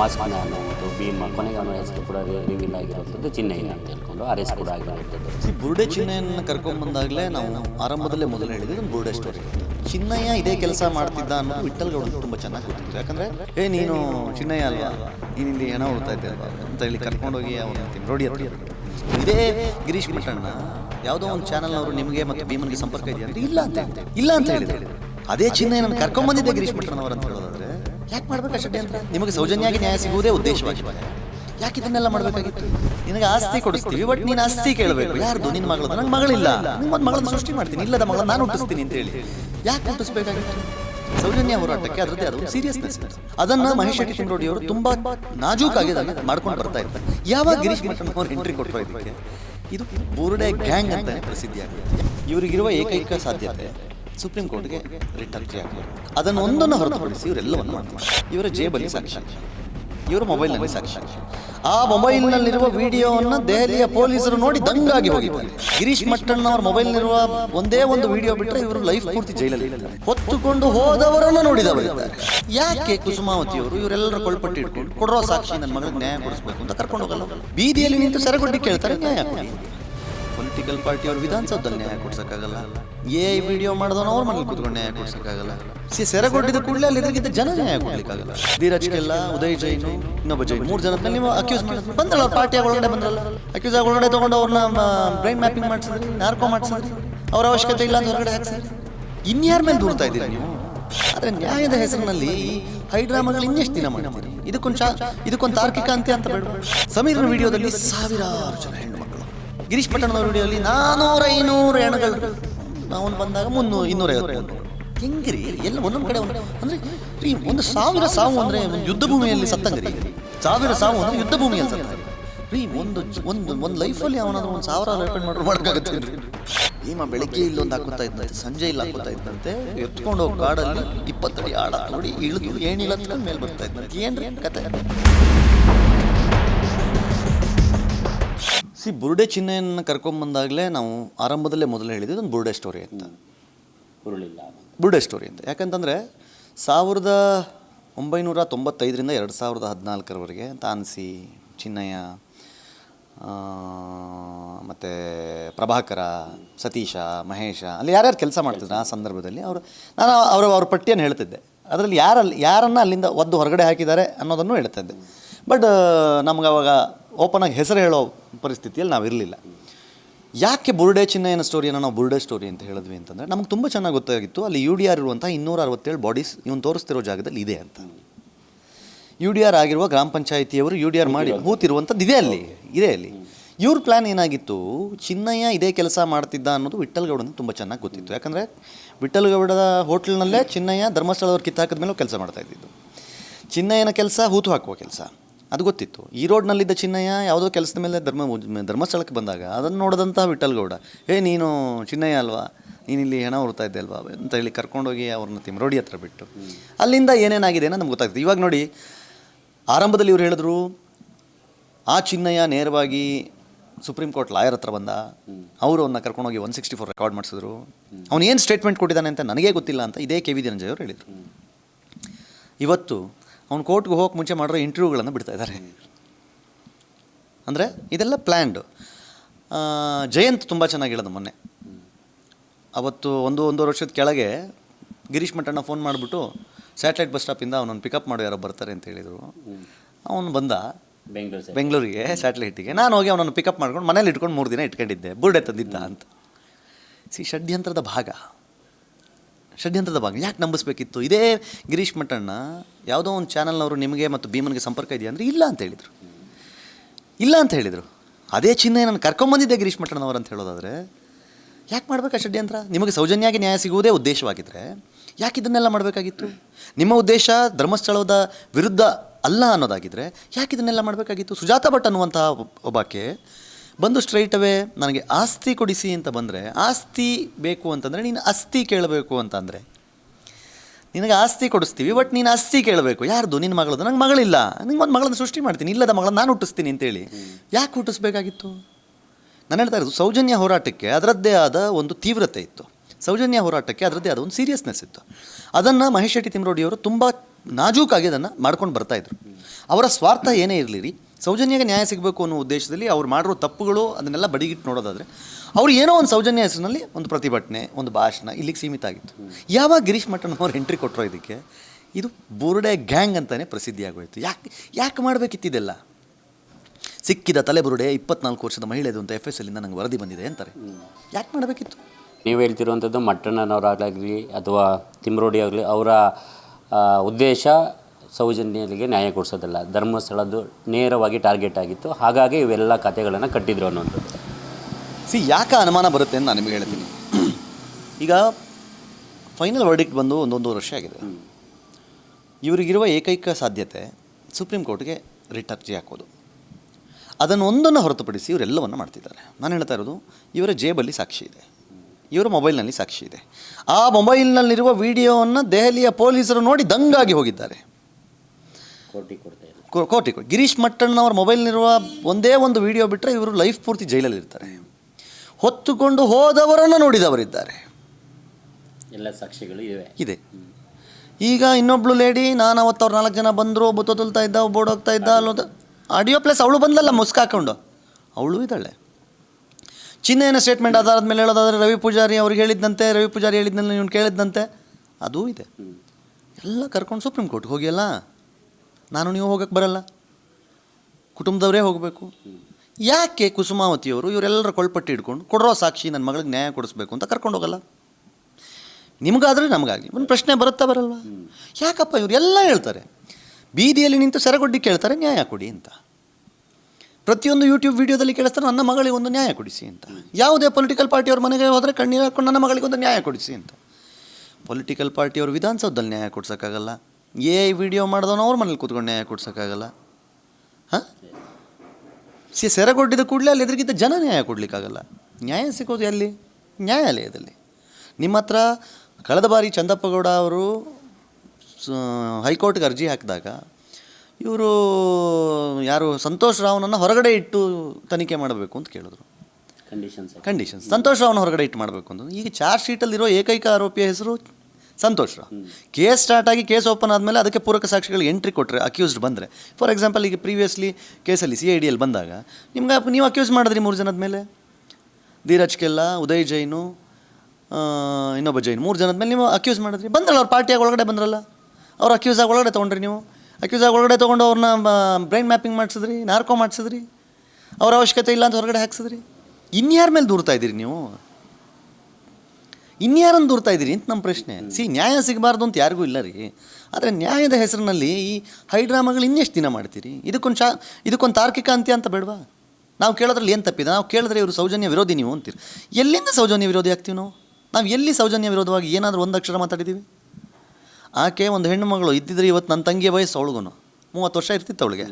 Mask man ಮತ್ತು ಭೀಮ ಕೊನೆಗೆ ಅವನ ಹೆಸರು ಕೂಡ ರಿವೀಲ್ ಆಗಿರುವಂಥದ್ದು ಚಿನ್ನಯ್ಯ ಅಂತ ಹೇಳ್ಕೊಂಡು ಅರೆಸ್ಟ್ ಕೂಡ ಆಗಿರುವಂಥದ್ದು ಈ ಬುರುಡೆ ಚಿನ್ನಯ್ಯನ ಕರ್ಕೊಂಡ್ಬಂದಾಗಲೇ ನಾವು ಆರಂಭದಲ್ಲೇ ಮೊದಲು ಹೇಳಿದ್ವಿ ಬುರುಡೆ ಸ್ಟೋರಿ ಚಿನ್ನಯ್ಯ ಇದೇ ಕೆಲಸ ಮಾಡ್ತಿದ್ದ ಅನ್ನೋದು ವಿಠಲ್ ಗೌಡ ತುಂಬ ಚೆನ್ನಾಗಿ ಗೊತ್ತಿತ್ತು. ಯಾಕಂದ್ರೆ, ಏ, ನೀನು ಚಿನ್ನಯ್ಯ ಅಲ್ವಾ? ನೀನು ಇಲ್ಲಿ ಹೆಣ ಉಳ್ತಾ ಅಂತ ಹೇಳಿ ಕರ್ಕೊಂಡೋಗಿ ಅವನ ರೋಡಿ ಹತ್ರ ಇದೇ ಗಿರೀಶ್ ಮಠಣ್ಣ ಯಾವುದೋ ಒಂದು ಚಾನಲ್ನವರು ನಿಮಗೆ ಮತ್ತು ಭೀಮನಿಗೆ ಸಂಪರ್ಕ ಇದೆಯಾ ಇಲ್ಲ ಅಂತ ಇಲ್ಲ ಅಂತ ಹೇಳಿದ್ರು. ಅದೇ ಚಿನ್ನಯ್ಯನ ಕರ್ಕೊಂಡ್ಬಂದಿದ್ದೆ ಗಿರೀಶ್ ಮಠಣ್ಣವ್ರು ಅಂತ ಹೇಳೋದಾದ್ರೆ. ಯಾಕೆ ಮಾಡ್ಬೇಕು ಅಷ್ಟೇ ಅಂತ ನಿಮಗೆ ಸೌಜನ್ಯಾಗಿ ನ್ಯಾಯ ಸಿಗುವುದೇ ಉದ್ದೇಶವಾಗಿದೆ ಯಾಕೆ ಇದನ್ನೆಲ್ಲ ಮಾಡಬೇಕಾಗಿತ್ತು? ನಿನಗೆ ಆಸ್ತಿ ಕೊಡಿಸ್ತೀವಿ ಬಟ್ ನೀನು ಆಸ್ತಿ ಕೇಳಬೇಕು. ಯಾರ್ದು? ನಿನ್ನ ಮಗಳದು ನಂಗೆ ಮಗಳಿಲ್ಲ. ನಿಮ್ಮೊಂದು ಮಗಳನ್ನ ಸೃಷ್ಟಿ ಮಾಡ್ತೀನಿ. ಇಲ್ಲದ ಮಗಳ ನಾನು ಹುಟ್ಟಿಸ್ತೀನಿ ಅಂತ ಹೇಳಿ. ಯಾಕೆ ಹುಟ್ಟಿಸ್ಬೇಕಾಗಿತ್ತು? ಸೌಜನ್ಯ ಹೋರಾಟಕ್ಕೆ ಅದರದ್ದೇ ಅದು ಸೀರಿಯಸ್ನೆಸ್ ಅದನ್ನ ಮಹೇಶ್ ಶೆಟ್ಟಿ ತಿಮ್ರೋಡಿ ಅವರು ತುಂಬಾ ನಾಜೂಕಾಗಿ ಅದನ್ನ ಮಾಡ್ಕೊಂಡು ಬರ್ತಾ ಇದ್ದಾರೆ. ಯಾವಾಗ ಗಿರೀಶ್ ಮಠನ್ ಅವರು ಎಂಟ್ರಿ ಕೊಟ್ಟರು ಇದಕ್ಕೆ? ಇದು ಬೋರ್ಡೆ ಗ್ಯಾಂಗ್ ಅಂತಾನೆ ಪ್ರಸಿದ್ಧಿ ಆಗಿದೆ ಇವರಿಗಿರುವ ಏಕೈಕ ಸಾಧ್ಯತೆ ಸುಪ್ರೀಂ ಕೋರ್ಟ್ಗೆ ರಿಟ್ ಅರ್ಜಿ ಹಾಕಬೇಕು ಅದನ್ನು ಒಂದನ್ನು ಹೊರತುಪಡಿಸಿ ಇವರೆಲ್ಲವನ್ನು ಮಾಡ್ತಾರೆ. ಇವರ ಜೇಬಲ್ಲಿ ಸಾಕ್ಷಿ. ಇವರ ಮೊಬೈಲ್ನಲ್ಲಿ ಸಾಕ್ಷಿ. ಆ ಮೊಬೈಲ್ನಲ್ಲಿರುವ ವಿಡಿಯೋವನ್ನು ದೆಹಲಿಯ ಪೊಲೀಸರು ನೋಡಿ ದಂಗಾಗಿ ಹೋಗಿದ್ದಾರೆ ಗಿರೀಶ್ ಮಟ್ಟಣ್ಣವರ ಮೊಬೈಲ್ನಲ್ಲಿರುವ ಒಂದೇ ಒಂದು ವಿಡಿಯೋ ಬಿಟ್ಟರೆ ಇವರು ಲೈಫ್ ಪೂರ್ತಿ ಜೈಲಲ್ಲಿ ಹೊತ್ತುಕೊಂಡು ಹೋದವರನ್ನು ನೋಡಿದವರಿದ್ದಾರೆ ಯಾಕೆ ಕುಸುಮಾವತಿಯವರು ಇವರೆಲ್ಲರೂ ಕೊಳ್ಪಟ್ಟಿ ಇಟ್ಕೊಂಡು ಕೊಡೋ ಸಾಕ್ಷಿ ನನ್ನ ಮಗಳಿಗೆ ನ್ಯಾಯ ಕೊಡಿಸ್ಬೇಕು ಅಂತ ಕರ್ಕೊಂಡು ಹೋಗಲ್ಲ. ಬೀದಿಯಲ್ಲಿ ನಿಂತು ಸೆರೆಗೊಡ್ಡಿ ಕೇಳ್ತಾರೆ ನ್ಯಾಯ ಕೊಡಿ. ಪೊಲಿಟಿಕಲ್ ಪಾರ್ಟಿ ಅವ್ರು ವಿಧಾನಸೌಧದಲ್ಲಿ ನ್ಯಾಯ ಕೊಡ್ಸಕ್ಕಾಗಲ್ಲ. ಏ ವಿಡಿಯೋ ಮಾಡಿದವನು ಅವ್ರ ಮನೇಲಿ ಕೂತ್ಕೊಂಡು ನ್ಯಾಯ ಕೊಡ್ಸಕ್ಕಾಗಲ್ಲ. ಸಿ ಸೆರೆಗೊಡ್ಡಿದ ಕೂಡಲೇ ಅಲ್ಲಿ ಇದ್ರಿಗಿಂತ ಜನ ನ್ಯಾಯ ಕೊಡ್ಲಿಕ್ಕಾಗಲ್ಲ. ಧೀರಜ್ ಕೆಲ್ಲ, ಉದಯ್ ಜೈನು, ಇನ್ನೊಬ್ಬ ಜೈನ್, ಮೂರು ಜನ ನೀವು ಅಕ್ಯೂಸ್ ಮಾಡಿದ್ರು ಬಂದ್ರಲ್ಲ, ಅವ್ರ ಒಳಗಡೆ ಬಂದ್ರಲ್ಲ. ಅಕ್ಯೂಸ್ ಆಗಿ ಒಳಗಡೆ ತಗೊಂಡು ಅವ್ರನ್ನ ಬ್ರೈನ್ ಮ್ಯಾಪಿಂಗ್ ಮಾಡಿಸಿದ್ರಿ ನಾರ್ಕೋ ಮಾಡಿಸಿದ್ರಿ ಅವ್ರ ಅವಶ್ಯಕತೆ ಇಲ್ಲ ಅಂತ ಹೊರಗಡೆ ಹಾಕ್ಸಿದ್ರಿ. ಇನ್ಯಾರ ಮೇಲೆ ದೂರ್ತಾ ಇದ್ದೀರಾ ನೀವು? ಆದ್ರೆ ನ್ಯಾಯದ ಹೆಸರಿನಲ್ಲಿ ಹೈ ಹೈಡ್ರಾಮಾಗಳು ಇನ್ನೆಷ್ಟು ದಿನ ಮಾಡ್ತೀರಿ? ಇದಕ್ಕೊಂದು ಇದಕ್ಕೊಂದು ತಾರ್ಕಿಕ ಅಂತ್ಯ ಅಂತ ಬೇಡ ಸಮೀರನ ವಿಡಿಯೋದಲ್ಲಿ ಸಾವಿರಾರು ಜನ ಗಿರೀಶ್ ಪಟ್ಟಣದ ವಿಡಿಯೋಲಿ ನಾನೂರ ಐನೂರು ಹೆಣಗಳು. ಅವನು ಬಂದಾಗ ಮುನ್ನೂರು ಇನ್ನೂರೈವತ್ತು ಹೆಂಗ್ರಿ? ಎಲ್ಲ ಒಂದೊಂದು ಕಡೆ ಒಂದು ಅಂದ್ರೆ ರೀ ಒಂದು ಸಾವಿರ ಸಾವು ಅಂದ್ರೆ ಒಂದು ಯುದ್ಧ ಭೂಮಿಯಲ್ಲಿ ಸತ್ತಂಗ್ರಿ. ಸಾವಿರ ಸಾವು ಅಂದರೆ ಯುದ್ಧ ಭೂಮಿಯಲ್ಲಿ ಸತ್ತಂಗೆ ರೀ, ಒಂದು ಒಂದು ಒಂದು ಲೈಫಲ್ಲಿ ಅವನಾದ್ರೂ ಒಂದು ಸಾವಿರ ಡಿಪೆಂಡ್ ಮಾಡಿ ಮಾಡೋಕ್ಕಾಗತ್ತೆ ರೀ ಭೀಮ ಬೆಳಗ್ಗೆ ಇಲ್ಲೊಂದು ಹಾಕುತ್ತಾ ಇದ್ದಂತೆ ಸಂಜೆ ಇಲ್ಲ ಹಾಕುತ್ತಾ ಇದ್ದಂತೆ ಎತ್ಕೊಂಡು ಹೋಗಿ ಕಾಡಲ್ಲಿ ಇಪ್ಪತ್ತಡಿ ಆಡ ನೋಡಿ ಇಳಿದು ಏನಿಲ್ಲ ಅಂತ ಮೇಲೆ ಬರ್ತಾ ಇದ್ದಂತೆ ಏನ್ರಿ ಕತೆ? ಸಿ ಬುರುಡೆ ಚಿಹ್ನೆಯನ್ನು ಕರ್ಕೊಂಬಂದಾಗಲೇ ನಾವು ಆರಂಭದಲ್ಲೇ ಮೊದಲು ಹೇಳಿದ್ದು ಒಂದು ಬುರುಡೆ ಸ್ಟೋರಿ ಅಂತ. ಬುರುಡೆ ಸ್ಟೋರಿ ಅಂತ. ಯಾಕಂತಂದರೆ ಸಾವಿರದ ಒಂಬೈನೂರ ತೊಂಬತ್ತೈದರಿಂದ ಎರಡು ಸಾವಿರದ ಹದಿನಾಲ್ಕರವರೆಗೆ ತಾನ್ಸಿ ಚಿನ್ನಯ್ಯ ಮತ್ತು ಪ್ರಭಾಕರ ಸತೀಶ ಮಹೇಶ ಅಲ್ಲಿ ಯಾರ್ಯಾರು ಕೆಲಸ ಮಾಡ್ತಿದ್ರು ಆ ಸಂದರ್ಭದಲ್ಲಿ ಅವರು ನಾನು ಅವರ ಅವ್ರ ಪಟ್ಟಿಯನ್ನು ಹೇಳ್ತಿದ್ದೆ. ಅದರಲ್ಲಿ ಯಾರಲ್ಲಿ ಯಾರನ್ನು ಅಲ್ಲಿಂದ ಒದ್ದು ಹೊರಗಡೆ ಹಾಕಿದ್ದಾರೆ ಅನ್ನೋದನ್ನು ಹೇಳ್ತಾ ಇದ್ದೆ ಬಟ್ ನಮ್ಗೆ ಅವಾಗ ಓಪನ್ ಆಗಿ ಹೆಸರು ಹೇಳೋ ಪರಿಸ್ಥಿತಿಯಲ್ಲಿ ನಾವು ಇರಲಿಲ್ಲ. ಯಾಕೆ ಬುರುಡೆ ಚಿನ್ನಯ್ಯನ ಸ್ಟೋರಿಯನ್ನು ನಾವು ಬುರುಡೆ ಸ್ಟೋರಿ ಅಂತ ಹೇಳಿದ್ವಿ ಅಂತಂದರೆ ನಮಗೆ ತುಂಬ ಚೆನ್ನಾಗಿ ಗೊತ್ತಾಗಿತ್ತು ಅಲ್ಲಿ ಯು ಡಿ ಆರ್ ಇರುವಂಥ ಇನ್ನೂರ ಅರವತ್ತೇಳು ಬಾಡೀಸ್ ಇವನು ತೋರಿಸ್ತಿರೋ ಜಾಗದಲ್ಲಿ ಇದೆ ಅಂತ. ಯು ಡಿ ಆರ್ ಆಗಿರುವ ಗ್ರಾಮ ಪಂಚಾಯಿತಿಯವರು ಯು ಡಿ ಆರ್ ಮಾಡಿ ಹೂತಿರುವಂಥದ್ದು ಇದೆ ಅಲ್ಲಿ ಇದೆ ಅಲ್ಲಿ. ಇವ್ರ ಪ್ಲ್ಯಾನ್ ಏನಾಗಿತ್ತು ಚಿನ್ನಯ್ಯ ಇದೇ ಕೆಲಸ ಮಾಡ್ತಿದ್ದ ಅನ್ನೋದು ವಿಠಲ್ಗೌಡನ ತುಂಬ ಚೆನ್ನಾಗಿ ಗೊತ್ತಿತ್ತು. ಯಾಕಂದರೆ ವಿಠಲ್ಗೌಡದ ಹೋಟೆಲ್ನಲ್ಲೇ ಹೋಟ್ಲ್ನಲ್ಲೇ ಚಿನ್ನಯ್ಯ ಧರ್ಮಸ್ಥಳದವ್ರು ಕಿತ್ತಾಕಿದ ಮೇಲೆ ಕೆಲಸ ಮಾಡ್ತಾ ಇದ್ದಿದ್ದು. ಚಿನ್ನಯ್ಯನ ಕೆಲಸ ಹೂತು ಹಾಕುವ ಕೆಲಸ. ಅದು ಗೊತ್ತಿತ್ತು. ಈ ರೋಡ್ನಲ್ಲಿದ್ದ ಚಿನ್ನಯ್ಯ ಯಾವುದೋ ಕೆಲಸದ ಮೇಲೆ ಧರ್ಮ ಧರ್ಮಸ್ಥಳಕ್ಕೆ ಬಂದಾಗ ಅದನ್ನು ನೋಡಿದಂಥ ವಿಠಲ್ ಗೌಡ ಏ ನೀನು ಚಿನ್ನಯ್ಯ ಅಲ್ವಾ? ನೀನಿಲ್ಲಿ ಹೆಣ ಹೊರ್ತಾ ಇದ್ದೆ ಅಲ್ವಾ? ಅಂತ ಹೇಳಿ ಕರ್ಕೊಂಡೋಗಿ ಅವ್ರನ್ನ ತಿಮ್ರೋಡಿ ಹತ್ರ ಬಿಟ್ಟು. ಅಲ್ಲಿಂದ ಏನೇನಾಗಿದೆ ಅನ್ನೋ ನಮ್ಗೆ ಗೊತ್ತಾಗ್ತದೆ ಇವಾಗ ನೋಡಿ, ಆರಂಭದಲ್ಲಿ ಇವ್ರು ಹೇಳಿದ್ರು, ಆ ಚಿನ್ನಯ್ಯ ನೇರವಾಗಿ ಸುಪ್ರೀಂ ಕೋರ್ಟ್ ಲಾಯರ್ ಹತ್ರ ಬಂದ. ಅವರು ಅವನ್ನ ಕರ್ಕೊಂಡೋಗಿ ಒನ್ ಸಿಕ್ಸ್ಟಿ ಫೋರ್ ರೆಕಾರ್ಡ್ ಮಾಡಿಸಿದ್ರು. ಅವ್ನು ಏನು ಸ್ಟೇಟ್ಮೆಂಟ್ ಕೊಟ್ಟಿದ್ದಾನೆ ಅಂತ ನನಗೇ ಗೊತ್ತಿಲ್ಲ ಅಂತ ಇದೇ ಕೆ ವಿ ಧನಂಜಯ ಅವರು ಹೇಳಿದರು. ಇವತ್ತು ಅವ್ನು ಕೋರ್ಟ್ಗೆ ಹೋಗಕ್ಕೆ ಮುಂಚೆ ಮಾಡಿರೋ ಇಂಟರ್ವ್ಯೂಗಳನ್ನು ಬಿಡ್ತಾ ಇದ್ದಾರೆ ಅಂದರೆ ಇದೆಲ್ಲ ಪ್ಲ್ಯಾಂಡು ಜಯಂತ್ ತುಂಬ ಚೆನ್ನಾಗಿ ಹೇಳೋದು ಮೊನ್ನೆ. ಅವತ್ತು ಒಂದು ಒಂದೂವರೆ ವರ್ಷದ ಕೆಳಗೆ ಗಿರೀಶ್ ಮಠಣ್ಣ ಫೋನ್ ಮಾಡಿಬಿಟ್ಟು ಸ್ಯಾಟಲೈಟ್ ಬಸ್ ಸ್ಟಾಪಿಂದ ಅವನೊಂದು ಪಿಕಪ್ ಮಾಡೋ ಯಾರೋ ಬರ್ತಾರೆ ಅಂತ ಹೇಳಿದರು. ಅವನು ಬಂದ ಬೆಂಗ್ಳೂರು ಬೆಂಗಳೂರಿಗೆ ಸ್ಯಾಟಲೈಟಿಗೆ ನಾನು ಹೋಗಿ ಅವನನ್ನು ಪಿಕಪ್ ಮಾಡ್ಕೊಂಡು ಮನೇಲಿ ಇಟ್ಕೊಂಡು ಮೂರು ದಿನ ಇಟ್ಕೊಂಡಿದ್ದೆ. ಬುರ್ಡೆ ತಂದಿದ್ದ ಅಂತ. ಸಿ ಷಡ್ಯಂತ್ರದ ಭಾಗ. ಷಡ್ಯಂತ್ರದ ಭಾಗ. ಯಾಕೆ ನಂಬಿಸ್ಬೇಕಿತ್ತು? ಇದೇ ಗಿರೀಶ್ ಮಠಣ್ಣ ಯಾವುದೋ ಒಂದು ಚಾನಲ್ನವರು ನಿಮಗೆ ಮತ್ತು ಭೀಮನಿಗೆ ಸಂಪರ್ಕ ಇದೆಯಾ ಅಂದರೆ ಇಲ್ಲ ಅಂತ ಹೇಳಿದರು. ಇಲ್ಲ ಅಂತ ಹೇಳಿದರು. ಅದೇ ಚಿಹ್ನೆ ನಾನು ಕರ್ಕೊಂಬಂದಿದ್ದೆ ಗಿರೀಶ್ ಮಠಣ್ಣನವರು ಅಂತ ಹೇಳೋದಾದರೆ, ಯಾಕೆ ಮಾಡಬೇಕು ಷಡ್ಯಂತ್ರ? ನಿಮಗೆ ಸೌಜನ್ಯಾಗಿ ನ್ಯಾಯ ಸಿಗುವುದೇ ಉದ್ದೇಶವಾಗಿದ್ದರೆ ಯಾಕೆ ಇದನ್ನೆಲ್ಲ ಮಾಡಬೇಕಾಗಿತ್ತು? ನಿಮ್ಮ ಉದ್ದೇಶ ಧರ್ಮಸ್ಥಳದ ವಿರುದ್ಧ ಅಲ್ಲ ಅನ್ನೋದಾಗಿದ್ದರೆ ಯಾಕೆ ಇದನ್ನೆಲ್ಲ ಮಾಡಬೇಕಾಗಿತ್ತು? ಸುಜಾತ ಭಟ್ ಅನ್ನುವಂತಹ ಒಬ್ಬಾಕೆ ಬಂದು ಸ್ಟ್ರೈಟ್ ಅವೇ ನನಗೆ ಆಸ್ತಿ ಕೊಡಿಸಿ ಅಂತ ಬಂದರೆ ಆಸ್ತಿ ಬೇಕು ಅಂತಂದರೆ ನೀನು ಅಸ್ಥಿ ಕೇಳಬೇಕು ಅಂತಂದರೆ. ನಿನಗೆ ಆಸ್ತಿ ಕೊಡಿಸ್ತೀವಿ ಬಟ್ ನೀನು ಅಸ್ತಿ ಕೇಳಬೇಕು. ಯಾರ್ದು? ನಿನ್ನ ಮಗಳದು ನಂಗೆ ಮಗಳಿಲ್ಲ. ನಿಂಗೆ ಒಂದು ಮಗಳನ್ನು ಸೃಷ್ಟಿ ಮಾಡ್ತೀನಿ. ಇಲ್ಲದ ಮಗಳನ್ನ ನಾನು ಹುಟ್ಟಿಸ್ತೀನಿ ಅಂತೇಳಿ. ಯಾಕೆ ಹುಟ್ಟಿಸ್ಬೇಕಾಗಿತ್ತು? ನಾನು ಹೇಳ್ತಾ ಇರೋದು ಸೌಜನ್ಯ ಹೋರಾಟಕ್ಕೆ ಅದರದ್ದೇ ಆದ ಒಂದು ತೀವ್ರತೆ ಇತ್ತು. ಸೌಜನ್ಯ ಹೋರಾಟಕ್ಕೆ ಅದರದ್ದೇ ಆದ ಒಂದು ಸೀರಿಯಸ್ನೆಸ್ ಇತ್ತು. ಅದನ್ನು ಮಹೇಶ್ ಶೆಟ್ಟಿ ತಿಮ್ರೋಡಿಯವರು ತುಂಬ ನಾಜೂಕಾಗಿ ಅದನ್ನು ಮಾಡ್ಕೊಂಡು ಬರ್ತಾಯಿದ್ರು ಅವರ ಸ್ವಾರ್ಥ ಏನೇ ಇರಲಿ ರೀ ಸೌಜನ್ಯಗೆ ನ್ಯಾಯ ಸಿಗಬೇಕು ಅನ್ನೋ ಉದ್ದೇಶದಲ್ಲಿ ಅವ್ರು ಮಾಡಿರೋ ತಪ್ಪುಗಳು ಅದನ್ನೆಲ್ಲ ಬಡಿಗಿಟ್ಟು ನೋಡೋದಾದರೆ, ಅವ್ರು ಏನೋ ಒಂದು ಸೌಜನ್ಯ ಹೆಸರಿನಲ್ಲಿ ಒಂದು ಪ್ರತಿಭಟನೆ, ಒಂದು ಭಾಷಣ ಇಲ್ಲಿಗೆ ಸೀಮಿತ ಆಗಿತ್ತು. ಯಾವಾಗ ಗಿರೀಶ್ ಮಠನ್ ಅವ್ರು ಎಂಟ್ರಿ ಕೊಟ್ಟರೋ ಇದಕ್ಕೆ? ಇದು ಬುರುಡೆ ಗ್ಯಾಂಗ್ ಅಂತಲೇ ಪ್ರಸಿದ್ಧಿಯಾಗೋಯಿತು ಯಾಕೆ ಯಾಕೆ ಮಾಡಬೇಕಿತ್ತಿದೆಲ್ಲ? ಸಿಕ್ಕಿದ ತಲೆಬುರುಡೆ ಇಪ್ಪತ್ನಾಲ್ಕು ವರ್ಷದ ಮಹಿಳೆ ಅಂತ ಎಫ್ ಎಸ್ ಎಲ್ಲಿಂದ ನಂಗೆ ವರದಿ ಬಂದಿದೆ ಅಂತಾರೆ. ಯಾಕೆ ಮಾಡಬೇಕಿತ್ತು? ನೀವು ಹೇಳ್ತಿರುವಂಥದ್ದು ಮಟ್ಟಣ್ಣನವರಾಗಲಿ ಅಥವಾ ತಿಮ್ರೋಡಿ ಆಗಲಿ ಅವರ ಉದ್ದೇಶ ಸೌಜನ್ಯರಿಗೆ ನ್ಯಾಯ ಕೊಡಿಸೋದಲ್ಲ. ಧರ್ಮಸ್ಥಳದ್ದು ನೇರವಾಗಿ ಟಾರ್ಗೆಟ್ ಆಗಿತ್ತು. ಹಾಗಾಗಿ ಇವೆಲ್ಲ ಕಥೆಗಳನ್ನು ಕಟ್ಟಿದ್ರು ಅನ್ನೋದು. ಸಿ, ಯಾಕೆ ಅನುಮಾನ ಬರುತ್ತೆ ಅಂತ ನಾನು ನಿಮಗೆ ಹೇಳ್ತೀನಿ. ಈಗ ಫೈನಲ್ ವರ್ಡಿಕ್ಟ್ ಬಂದು ಒಂದೊಂದು ವರ್ಷ ಆಗಿದೆ. ಇವರಿಗಿರುವ ಏಕೈಕ ಸಾಧ್ಯತೆ ಸುಪ್ರೀಂ ಕೋರ್ಟ್ಗೆ ರಿಟ್ ಅರ್ಜಿ ಹಾಕೋದು. ಅದನ್ನು ಒಂದನ್ನು ಹೊರತುಪಡಿಸಿ ಇವರೆಲ್ಲವನ್ನು ಮಾಡ್ತಿದ್ದಾರೆ. ನಾನು ಹೇಳ್ತಾ ಇರೋದು, ಇವರ ಜೇಬಲ್ಲಿ ಸಾಕ್ಷಿ ಇದೆ. ಇವರ ಮೊಬೈಲ್ನಲ್ಲಿ ಸಾಕ್ಷಿ ಇದೆ. ಆ ಮೊಬೈಲ್ನಲ್ಲಿರುವ ವಿಡಿಯೋವನ್ನು ದೆಹಲಿಯ ಪೊಲೀಸರು ನೋಡಿ ದಂಗಾಗಿ ಹೋಗಿದ್ದಾರೆ. ಕೋಟಿ ಇಲ್ಲ ಕೋ- ಕೋರ್ಟಿಗೆ ಹೋಗಿ. ಗಿರೀಶ್ ಮಟ್ಟಣ್ಣವರ ಮೊಬೈಲ್ನಿರುವ ಒಂದೇ ಒಂದು ವಿಡಿಯೋ ಬಿಟ್ಟರೆ ಇವರು ಲೈಫ್ ಪೂರ್ತಿ ಜೈಲಲ್ಲಿ ಇರ್ತಾರೆ. ಹೊತ್ತುಕೊಂಡು ಹೋದವರನ್ನು ನೋಡಿದವರಿದ್ದಾರೆ. ಎಲ್ಲ ಸಾಕ್ಷಿಗಳು ಇವೆ. ಇದೆ. ಈಗ ಇನ್ನೊಬ್ಳು ಲೇಡಿ ನಾನು ಅವತ್ತು ಅವ್ರು ನಾಲ್ಕು ಜನ ಬಂದರು ಬುತ್ತೊತ್ತಲ್ತಾ ಇದ್ದ ಬೋರ್ಡ್ ಹೋಗ್ತಾ ಇದ್ದ ಅಲ್ಲೋದ ಆಡಿಯೋ ಪ್ಲಸ್ ಅವಳು ಬಂದಲ್ಲ ಮುಸ್ಕಾಕೊಂಡು ಅವಳು ಇದ್ದಾಳೆ. ಚಿನ್ನೆಯನ ಸ್ಟೇಟ್ಮೆಂಟ್ ಆಧಾರದ ಮೇಲೆ ಹೇಳೋದಾದ್ರೆ ರವಿ ಪೂಜಾರಿ ಅವ್ರಿಗೆ ಹೇಳಿದ್ದಂತೆ ರವಿ ಪೂಜಾರಿ ಹೇಳಿದ್ನಲ್ಲ ನೀವು ಕೇಳಿದ್ದಂತೆ ಅದೂ ಇದೆ. ಎಲ್ಲ ಕರ್ಕೊಂಡು ಸುಪ್ರೀಂ ಕೋರ್ಟ್ಗೆ ಹೋಗಿಯಲ್ಲ? ನಾನು ನೀವು ಹೋಗಕ್ಕೆ ಬರಲ್ಲ. ಕುಟುಂಬದವರೇ ಹೋಗಬೇಕು. ಯಾಕೆ ಕುಸುಮಾವತಿಯವರು ಇವರೆಲ್ಲರ ಕೊಳ್ಪಟ್ಟಿ ಹಿಡ್ಕೊಂಡು ಕೊಡೋ ಸಾಕ್ಷಿ ನನ್ನ ಮಗಳಿಗೆ ನ್ಯಾಯ ಕೊಡಿಸ್ಬೇಕು ಅಂತ ಕರ್ಕೊಂಡು ಹೋಗಲ್ಲ? ನಿಮಗಾದರೆ ನಮಗಾಗಲಿ ಒಂದು ಪ್ರಶ್ನೆ ಬರುತ್ತಾ ಬರಲ್ವಾ? ಯಾಕಪ್ಪ ಇವರೆಲ್ಲ ಹೇಳ್ತಾರೆ? ಬೀದಿಯಲ್ಲಿ ನಿಂತು ಸೆರಗೊಡ್ಡಿ ಕೇಳ್ತಾರೆ, ನ್ಯಾಯ ಕೊಡಿ ಅಂತ. ಪ್ರತಿಯೊಂದು ಯೂಟ್ಯೂಬ್ ವಿಡಿಯೋದಲ್ಲಿ ಕೇಳಿಸ್ತಾರೆ, ನನ್ನ ಮಗಳಿಗೆ ಒಂದು ನ್ಯಾಯ ಕೊಡಿಸಿ ಅಂತ. ಯಾವುದೇ ಪೊಲಿಟಿಕಲ್ ಪಾರ್ಟಿಯವ್ರ ಮನೆಗೆ ಹೋದರೆ ಕಣ್ಣೀರು ಹಾಕೊಂಡು ನನ್ನ ಮಗಳಿಗೆ ಒಂದು ನ್ಯಾಯ ಕೊಡಿಸಿ ಅಂತ. ಪೊಲಿಟಿಕಲ್ ಪಾರ್ಟಿಯವರು ವಿಧಾನಸೌಧದಲ್ಲಿ ನ್ಯಾಯ ಕೊಡ್ಸೋಕ್ಕಾಗಲ್ಲ. ಏ ವಿಡಿಯೋ ಮಾಡಿದವನು ಅವ್ರ ಮನೇಲಿ ಕೂತ್ಕೊಂಡು ನ್ಯಾಯ ಕೊಡ್ಸೋಕ್ಕಾಗಲ್ಲ. ಹಾಂ? ಸಿ ಕೊಟ್ಟಿದ್ದ ಕೂಡಲೇ ಅಲ್ಲಿ ಎದುರಿಗಿದ್ದ ಜನ ನ್ಯಾಯ ಕೊಡಲಿಕ್ಕಾಗಲ್ಲ. ನ್ಯಾಯ ಸಿಗೋದು ಎಲ್ಲಿ? ನ್ಯಾಯಾಲಯದಲ್ಲಿ. ನಿಮ್ಮ ಹತ್ರ ಕಳೆದ ಬಾರಿ ಚಂದಪ್ಪಗೌಡ ಅವರು ಹೈಕೋರ್ಟ್ಗೆ ಅರ್ಜಿ ಹಾಕಿದಾಗ ಇವರು ಯಾರು ಸಂತೋಷ್ ರಾವ್ನನ್ನು ಹೊರಗಡೆ ಇಟ್ಟು ತನಿಖೆ ಮಾಡಬೇಕು ಅಂತ ಕೇಳಿದ್ರು. ಕಂಡೀಷನ್ಸ್ ಕಂಡೀಷನ್ಸ್ ಸಂತೋಷ್ ರಾವ್ನ ಹೊರಗಡೆ ಇಟ್ಟು ಮಾಡಬೇಕು ಅಂತ. ಈಗ ಚಾರ್ಜ್ ಶೀಟಲ್ಲಿರೋ ಏಕೈಕ ಆರೋಪಿಯ ಹೆಸರು ಸಂತೋಷ್ ಕೇಸ್ ಸ್ಟಾರ್ಟ್ ಆಗಿ ಕೇಸ್ ಓಪನ್ ಆದಮೇಲೆ ಅದಕ್ಕೆ ಪೂರಕ ಸಾಕ್ಷಿಗಳು ಎಂಟ್ರಿ ಕೊಟ್ಟರೆ ಅಕ್ಯೂಸ್ಡ್ ಬಂದರೆ. ಫಾರ್ ಎಕ್ಸಾಂಪಲ್ ಈಗ ಪ್ರೀವಿಯಸ್ಲಿ ಕೇಸಲ್ಲಿ ಸಿ ಐ ಡಿಯಲ್ಲಿ ಬಂದಾಗ, ನಿಮ್ಗೆ ನೀವು ಅಕ್ಯೂಸ್ ಮಾಡಿದ್ರಿ ಮೂರು ಜನದ ಮೇಲೆ? ಧೀರಜ್ ಕೆಲ್ಲ, ಉದಯ್ ಜೈನು ಇನ್ನೊಬ್ಬ ಜೈನ್. ಮೂರು ಜನದ ಮೇಲೆ ನೀವು ಅಕ್ಯೂಸ್ ಮಾಡಿದ್ರಿ. ಬಂದ್ರಲ್ಲ ಅವ್ರ ಪಾರ್ಟಿಯಾಗಿ ಒಳಗಡೆ ಬಂದ್ರಲ್ಲ? ಅವ್ರು ಅಕ್ಯೂಸ್ ಆಗಿ ಒಳಗಡೆ ತೊಗೊಂಡ್ರಿ ನೀವು? ಅಕ್ಯೂಸ್ ಆಗಿ ಒಳಗಡೆ ತೊಗೊಂಡು ಅವ್ರನ್ನ ಬ್ರೈನ್ ಮ್ಯಾಪಿಂಗ್ ಮಾಡಿಸಿದ್ರಿ? ನಾರ್ಕೋ ಮಾಡಿಸಿದ್ರಿ? ಅವ್ರ ಅವಶ್ಯಕತೆ ಇಲ್ಲ ಅಂತ ಹೊರಗಡೆ ಹಾಕ್ಸಿದ್ರಿ? ಇನ್ಯಾರ ಮೇಲೆ ದೂರ್ತಾ ಇದ್ದೀರಿ ನೀವು? ಇನ್ಯಾರನ್ನು ದೂರ್ತಾ ಇದ್ದೀರಿ ಅಂತ ನಮ್ಮ ಪ್ರಶ್ನೆ. ಸಿ, ನ್ಯಾಯ ಸಿಗಬಾರ್ದು ಅಂತ ಯಾರಿಗೂ ಇಲ್ಲ ರೀ. ಆದರೆ ನ್ಯಾಯದ ಹೆಸರಿನಲ್ಲಿ ಈ ಹೈಡ್ರಾಮಾಗಳು ಇನ್ನೆಷ್ಟು ದಿನ ಮಾಡ್ತೀರಿ? ಇದಕ್ಕೊಂದು ಶಾ, ಇದಕ್ಕೊಂದು ತಾರ್ಕಿಕ ಅಂತ್ಯ ಅಂತ ಬೇಡವಾ? ನಾವು ಕೇಳೋದ್ರಲ್ಲಿ ಏನು ತಪ್ಪಿದೆ? ನಾವು ಕೇಳಿದ್ರೆ ಇವರು ಸೌಜನ್ಯ ವಿರೋಧಿ ನೀವು ಅಂತೀರಿ. ಎಲ್ಲಿಂದ ಸೌಜನ್ಯ ವಿರೋಧಿ ಆಗ್ತೀವಿ ನಾವು? ನಾವು ಎಲ್ಲಿ ಸೌಜನ್ಯ ವಿರೋಧವಾಗಿ ಏನಾದರೂ ಒಂದು ಅಕ್ಷರ ಮಾತಾಡಿದ್ದೀವಿ ಆಕೆ ಒಂದು ಹೆಣ್ಣು ಮಗಳು ಇದ್ದಿದ್ರೆ ಇವತ್ತು ನನ್ನ ತಂಗಿಯ ವಯಸ್ಸು ಅವಳಿಗೂ ಮೂವತ್ತು ವರ್ಷ ಇರ್ತಿತ್ತು ಅವಳಿಗೆ.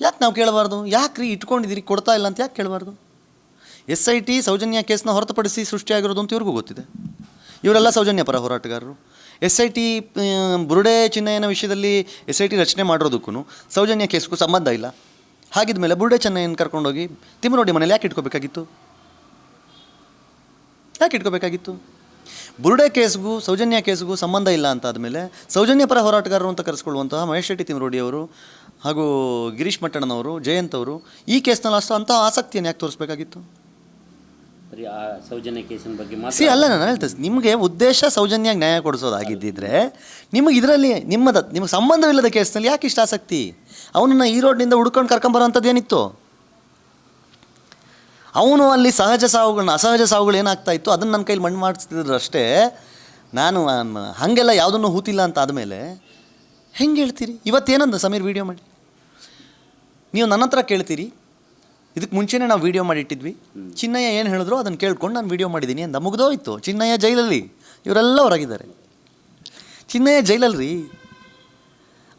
ಯಾಕೆ ನಾವು ಕೇಳಬಾರ್ದು? ಯಾಕೆ ರೀ ಇಟ್ಕೊಂಡಿದ್ದೀರಿ? ಕೊಡ್ತಾ ಇಲ್ಲ ಅಂತ ಯಾಕೆ ಕೇಳಬಾರ್ದು? ಎಸ್ ಐ ಟಿ ಸೌಜನ್ಯ ಕೇಸ್ನ ಹೊರತುಪಡಿಸಿ ಸೃಷ್ಟಿಯಾಗಿರೋದು ಅಂತ ಇವ್ರಿಗೂ ಗೊತ್ತಿದೆ. ಇವರೆಲ್ಲ ಸೌಜನ್ಯ ಪರ ಹೋರಾಟಗಾರರು. ಎಸ್ ಐ ಟಿ ಬುರುಡೆ ಚಿನ್ನಯ್ಯನ ವಿಷಯದಲ್ಲಿ ಎಸ್ ಐ ಟಿ ರಚನೆ ಮಾಡಿರೋದಕ್ಕೂ ಸೌಜನ್ಯ ಕೇಸ್ಗೂ ಸಂಬಂಧ ಇಲ್ಲ. ಹಾಗಿದ್ಮೇಲೆ ಬುರುಡೆ ಚೆನ್ನಯ್ಯನ ಕರ್ಕೊಂಡೋಗಿ ತಿಮ್ಮನೋಡಿ ಮನೇಲಿ ಯಾಕೆ ಇಟ್ಕೋಬೇಕಾಗಿತ್ತು? ಯಾಕೆ ಇಟ್ಕೋಬೇಕಾಗಿತ್ತು? ಬುರುಡೆ ಕೇಸ್ಗೂ ಸೌಜನ್ಯ ಕೇಸ್ಗೂ ಸಂಬಂಧ ಇಲ್ಲ ಅಂತ ಆದಮೇಲೆ ಸೌಜನ್ಯ ಪರ ಹೋರಾಟಗಾರರು ಅಂತ ಕರೆಸ್ಕೊಳ್ಳುವಂತಹ ಮಹೇಶ್ ಶೆಟ್ಟಿ ತಿಮ್ಮರೋಡಿ ಅವರು ಹಾಗೂ ಗಿರೀಶ್ ಮಟ್ಟಣ್ಣನವರು, ಜಯಂತ್ ಅವರು ಈ ಕೇಸ್ನಲ್ಲಿ ಅಷ್ಟು ಅಂತಹ ಆಸಕ್ತಿಯನ್ನು ಯಾಕೆ ತೋರಿಸ್ಬೇಕಾಗಿತ್ತು? ಕೇಸಿನ ಬಗ್ಗೆ ಸಿ ಅಲ್ಲ, ನಾನು ಹೇಳ್ತೇನೆ ನಿಮಗೆ ಉದ್ದೇಶ ಸೌಜನ್ಯ ನ್ಯಾಯ ಕೊಡಿಸೋದಾಗಿದ್ದಿದ್ರೆ ನಿಮಗೆ ಇದರಲ್ಲಿ ನಿಮ್ಮದ ನಿಮಗೆ ಸಂಬಂಧವಿಲ್ಲದ ಕೇಸ್ನಲ್ಲಿ ಯಾಕೆ ಇಷ್ಟ ಆಸಕ್ತಿ? ಅವನನ್ನು ಈ ರೋಡ್ನಿಂದ ಹುಡ್ಕೊಂಡು ಕರ್ಕೊಂಬರೋಂಥದ್ದು ಏನಿತ್ತು? ಅವನು ಅಲ್ಲಿ ಸಹಜ ಸಾವುಗಳನ್ನ ಅಸಹಜ ಸಾವುಗಳು ಏನಾಗ್ತಾ ಇತ್ತು, ಅದನ್ನು ನನ್ನ ಕೈಲಿ ಮಣ್ಣು ಮಾಡಿಸ್ತಿದ್ರು ಅಷ್ಟೇ ನಾನು ಹಾಗೆಲ್ಲ ಯಾವುದನ್ನು ಹೂತಿಲ್ಲ ಅಂತ ಆದಮೇಲೆ, ಹೆಂಗೆ ಹೇಳ್ತೀರಿ? ಇವತ್ತೇನಂದ ಸಮೀರ್ ವೀಡಿಯೋ ಮಾಡಿ? ನೀವು ನನ್ನ ಹತ್ರ ಕೇಳ್ತೀರಿ? ಇದಕ್ಕೆ ಮುಂಚೆನೇ ನಾವು ವೀಡಿಯೋ ಮಾಡಿಟ್ಟಿದ್ವಿ. ಚಿನ್ನಯ್ಯ ಏನು ಹೇಳಿದ್ರು ಅದನ್ನು ಕೇಳ್ಕೊಂಡು ನಾನು ವೀಡಿಯೋ ಮಾಡಿದ್ದೀನಿ ಅಂತ ಮುಗ್ದೋಯ್ತು. ಚಿನ್ನಯ್ಯ ಜೈಲಲ್ಲಿ. ಇವರೆಲ್ಲ ಹೊರಗಿದ್ದಾರೆ. ಚಿನ್ನಯ್ಯ ಜೈಲಲ್ಲಿ ರೀ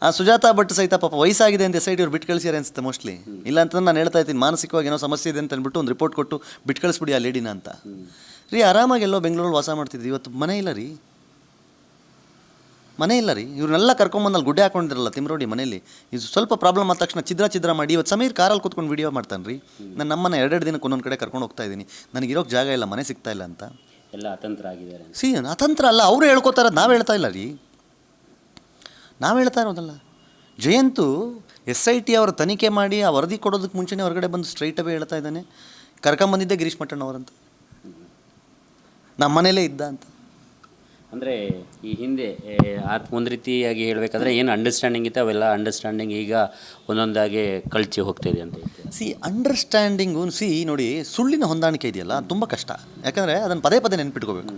ಆ ಸುಜಾತ ಭಟ್ ಸಹಿತ ಪಾಪ ವಯಸ್ಸಾಗಿದೆ ಅಂತ ಸೈಡ್ ಇವ್ರು ಬಿಟ್ಟು ಕಳಿಸ್ಯಾರೆ ಅನ್ಸುತ್ತೆ ಮೋಸ್ಟ್ಲಿ ಇಲ್ಲ ಅಂತಂದ್ರೆ ನಾನು ಹೇಳ್ತಾ ಇದ್ದೀನಿ ಮಾನಸಿಕವಾಗಿ ಏನೋ ಸಮಸ್ಯೆ ಇದೆ ಅಂತ ಅಂದ್ಬಿಟ್ಟು ಒಂದು ರಿಪೋರ್ಟ್ ಕೊಟ್ಟು ಬಿಟ್ಟು ಕಳಿಸ್ಬಿಡಿ ಆ ಲೇಡಿನ ಅಂತ. ರೀ ಆರಾಮಾಗಿ ಎಲ್ಲೋ ಬೆಂಗಳೂರಲ್ಲಿ ವಾಸ ಮಾಡ್ತಿದ್ವಿ ಇವತ್ತು ಮನೆ ಇಲ್ಲ ರೀ. ಮನೆ ಇಲ್ಲ ರೀ. ಇವ್ರನ್ನೆಲ್ಲ ಕರ್ಕೊಂಬಂದು ಅಲ್ಲಿ ಗುಡ್ಡೆ ಹಾಕೊಂಡಿರಲ್ಲ ತಿಮ್ರೋಡಿ ಮನೆಯಲ್ಲಿ. ಇದು ಸ್ವಲ್ಪ ಪ್ರಾಬ್ಲಮ್ ಆದ ತಕ್ಷಣ ಚಿದ್ರ ಚಿದ್ರ ಮಾಡಿ ಇವತ್ತು ಸಮೀರ್ ಕಾರಲ್ಲಿ ಕೂತ್ಕೊಂಡು ವಿಡಿಯೋ ಮಾಡ್ತಾನೆ ರೀ ನಾನು ನಮ್ಮನ್ನ ಎರಡೆರಡು ದಿನಕ್ಕೆ ಒಂದೊಂದು ಕಡೆ ಕರ್ಕೊಂಡು ಹೋಗ್ತಾ ಇದ್ದೀನಿ ನನಗೆ ಇರೋಕ್ಕೆ ಜಾಗ ಇಲ್ಲ ಮನೆ ಸಿಗ್ತಾ ಇಲ್ಲ ಅಂತ. ಎಲ್ಲ ಅತಂತ್ರ ಆಗಿದ್ದಾರೆ ಸಿ ಅತಂತ್ರ ಅಲ್ಲ ಅವರು ಹೇಳ್ಕೊತಾರೆ ನಾವು ಹೇಳ್ತಾ ಇಲ್ಲ ರೀ. ನಾವು ಹೇಳ್ತಾ ಇರೋದಲ್ಲ. ಜಯಂತು ಎಸ್ ಐ ಟಿ ಅವರ ತನಿಖೆ ಮಾಡಿ ಆ ವರದಿ ಕೊಡೋದಕ್ಕೆ ಮುಂಚೆನೇ ಹೊರಗಡೆ ಬಂದು ಸ್ಟ್ರೈಟ್ ಅವೇ ಹೇಳ್ತಾ ಇದ್ದಾನೆ. ಕರ್ಕೊಂಬಂದಿದ್ದೆ ಗಿರೀಶ್ ಮಠಣ್ಣವರಂತ ನಮ್ಮ ಮನೇಲೇ ಇದ್ದ ಅಂತ. ಅಂದರೆ ಈ ಹಿಂದೆ ಆ ಒಂದು ರೀತಿಯಾಗಿ ಹೇಳಬೇಕಾದ್ರೆ ಏನು ಅಂಡರ್ಸ್ಟ್ಯಾಂಡಿಂಗ್ ಇತ್ತು ಅವೆಲ್ಲ ಅಂಡರ್ಸ್ಟ್ಯಾಂಡಿಂಗ್ ಈಗ ಒಂದೊಂದಾಗಿ ಕಳಚಿ ಹೋಗ್ತಿದೆ ಅಂತ ಸಿ ಅಂಡರ್ಸ್ಟ್ಯಾಂಡಿಂಗು ಸಿ ನೋಡಿ ಸುಳ್ಳಿನ ಹೊಂದಾಣಿಕೆ ಇದೆಯಲ್ಲ ತುಂಬ ಕಷ್ಟ. ಯಾಕಂದರೆ ಅದನ್ನು ಪದೇ ಪದೇ ನೆನ್ಪಿಟ್ಕೋಬೇಕು.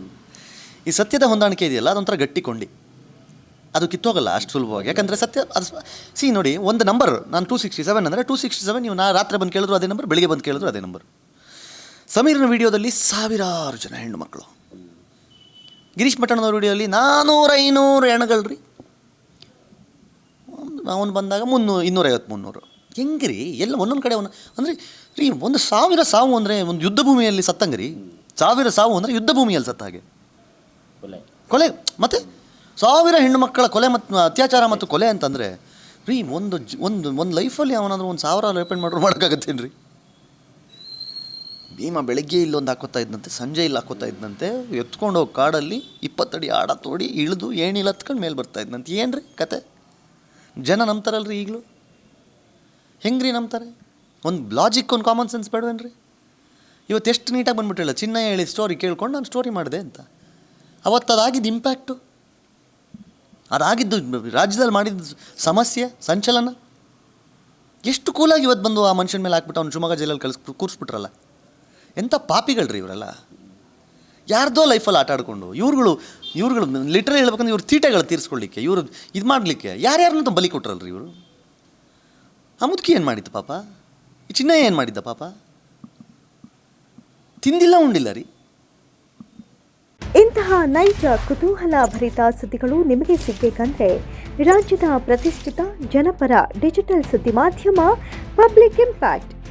ಈ ಸತ್ಯದ ಹೊಂದಾಣಿಕೆ ಇದೆಯಲ್ಲ ಅದೊಂಥರ ಗಟ್ಟಿಕೊಂಡಿ. ಅದು ಕಿತ್ತೋಗಲ್ಲ ಅಷ್ಟು ಸುಲಭವಾಗಿ. ಯಾಕಂದರೆ ಸತ್ಯ ಅದು ಸಿ ನೋಡಿ ಒಂದು ನಂಬರ್ ನಾನು ಟೂ ಸಿಕ್ಸ್ಟಿ ಸೆವೆನ್ ಅಂದರೆ ಟೂ ಸಿಕ್ಸ್ಟಿ ಸೆವೆನ್ ನೀವು ನಾ ರಾತ್ರಿ ಬಂದು ಕೇಳಿದ್ರು ಅದೇ ನಂಬರ್ ಬೆಳಿಗ್ಗೆ ಬಂದು ಕೇಳಿದ್ರು ಅದೇ ನಂಬರ್ ಸಮೀರನ ವಿಡಿಯೋದಲ್ಲಿ ಸಾವಿರಾರು ಜನ ಹೆಣ್ಣು ಮಕ್ಕಳು. ಗಿರೀಶ್ ಮಠಣ್ಣನ ವಿಡಿಯೋದಲ್ಲಿ ನಾನ್ನೂರು ಐನೂರು ಹೆಣ್ಗಳ್ರಿ ಅವನು ಬಂದಾಗ ಮುನ್ನೂರು ಇನ್ನೂರೈವತ್ತು ಮುನ್ನೂರು ಹೆಂಗೆ ರೀ? ಎಲ್ಲ ಒಂದೊಂದು ಕಡೆ ಒಂದು ಅಂದರೆ ರೀ ಒಂದು ಸಾವಿರ ಸಾವು ಅಂದರೆ ಒಂದು ಯುದ್ಧ ಭೂಮಿಯಲ್ಲಿ ಸತ್ತಂಗೆ ರೀ. ಸಾವಿರ ಸಾವು ಅಂದರೆ ಯುದ್ಧ ಭೂಮಿಯಲ್ಲಿ ಸತ್ತ ಹಾಗೆ. ಕೊಲೆ. ಕೊಲೆ. ಮತ್ತು ಸಾವಿರ ಹೆಣ್ಣು ಮಕ್ಕಳ ಕೊಲೆ ಮತ್ತು ಅತ್ಯಾಚಾರ ಮತ್ತು ಕೊಲೆ ಅಂತಂದರೆ ರೀ ಒಂದು ಒಂದು ಒಂದು ಲೈಫಲ್ಲಿ ಅವನಾದ್ರೂ ಒಂದು ಸಾವಿರ ರೇಪೆಂಡ್ ಮಾಡ್ರು ಮಾಡೋಕ್ಕಾಗತ್ತೇನು ರೀ ಭೀಮ ಬೆಳಗ್ಗೆ ಇಲ್ಲೊಂದು ಹಾಕೋತಾ ಇದ್ದಂತೆ ಸಂಜೆ ಇಲ್ಲಿ ಹಾಕೋತಾ ಇದ್ದಂತೆ ಎತ್ಕೊಂಡು ಹೋಗಿ ಕಾಡಲ್ಲಿ ಇಪ್ಪತ್ತಡಿ ಆಡ ತೋಡಿ ಇಳಿದು ಏಣಿಲ್ಲ ಹತ್ಕೊಂಡು ಮೇಲೆ ಬರ್ತಾ ಇದ್ದಂತೆ ಏನು ರೀ ಕತೆ? ಜನ ನಂಬ್ತಾರಲ್ರಿ ಈಗಲೂ? ಹೆಂಗೆ ರೀ ನಂಬ್ತಾರೆ? ಒಂದು ಲಾಜಿಕ್ ಒಂದು ಕಾಮನ್ ಸೆನ್ಸ್ ಬೇಡವೇನ್ರಿ? ಇವತ್ತು ಎಷ್ಟು ನೀಟಾಗಿ ಬಂದ್ಬಿಟ್ಟಿಲ್ಲ ಚಿನ್ನ ಹೇಳಿ. ಸ್ಟೋರಿ ಕೇಳ್ಕೊಂಡು ನಾನು ಸ್ಟೋರಿ ಮಾಡಿದೆ ಅಂತ. ಅವತ್ತು ಅದಾಗಿದ್ದು ಇಂಪ್ಯಾಕ್ಟು ಅದಾಗಿದ್ದು ರಾಜ್ಯದಲ್ಲಿ ಮಾಡಿದ ಸಮಸ್ಯೆ, ಸಂಚಲನ. ಎಷ್ಟು ಕೂಲಾಗಿ ಇವತ್ತು ಬಂದು ಆ ಮನುಷ್ಯನ ಮೇಲೆ ಹಾಕ್ಬಿಟ್ಟು ಅವ್ನು ಶಿವಮೊಗ್ಗ ಜೈಲಲ್ಲಿ ಕಳಿಸ್, ಕೂರಿಸ್ಬಿಟ್ರಲ್ಲ? ಎಂಥ ಪಾಪಿಗಳ್ರಿ ಇವರೆಲ್ಲ? ಯಾರ್ದೋ ಲೈಫಲ್ಲಿ ಆಟ ಆಡಿಕೊಂಡು, ಇವ್ರುಗಳು ಇವ್ರುಗಳು ಲಿಟ್ರಲಿ ಹೇಳ್ಬೇಕಂದ್ರೆ ಇವ್ರು ತೀಟೆಗಳು ತೀರಿಸ್ಕೊಳ್ಳಿಕ್ಕೆ, ಇವರು ಇದು ಮಾಡಲಿಕ್ಕೆ. ಯಾರ್ಯಾರನ್ನೂ ಬಲಿ ಕೊಟ್ರಲ್ರಿ ಇವರು? ಆ ಮುದುಕಿ ಏನು ಮಾಡಿತ್ತು ಪಾಪ? ಈ ಚಿನ್ನ ಏನು ಮಾಡಿದ್ದ ಪಾಪ? ತಿಂದಿಲ್ಲ, ಉಂಡಿಲ್ಲ ರೀ. ಇಂತಹ ನೈಜ, ಕುತೂಹಲ ಭರಿತ ಸುದ್ದಿಗಳು ನಿಮಗೆ ಸಿಗಬೇಕಂದ್ರೆ ರಾಜ್ಯದ ಪ್ರತಿಷ್ಠಿತ ಜನಪರ ಡಿಜಿಟಲ್ ಸುದ್ದಿ ಮಾಧ್ಯಮ ಪಬ್ಲಿಕ್ ಇಂಪ್ಯಾಕ್ಟ್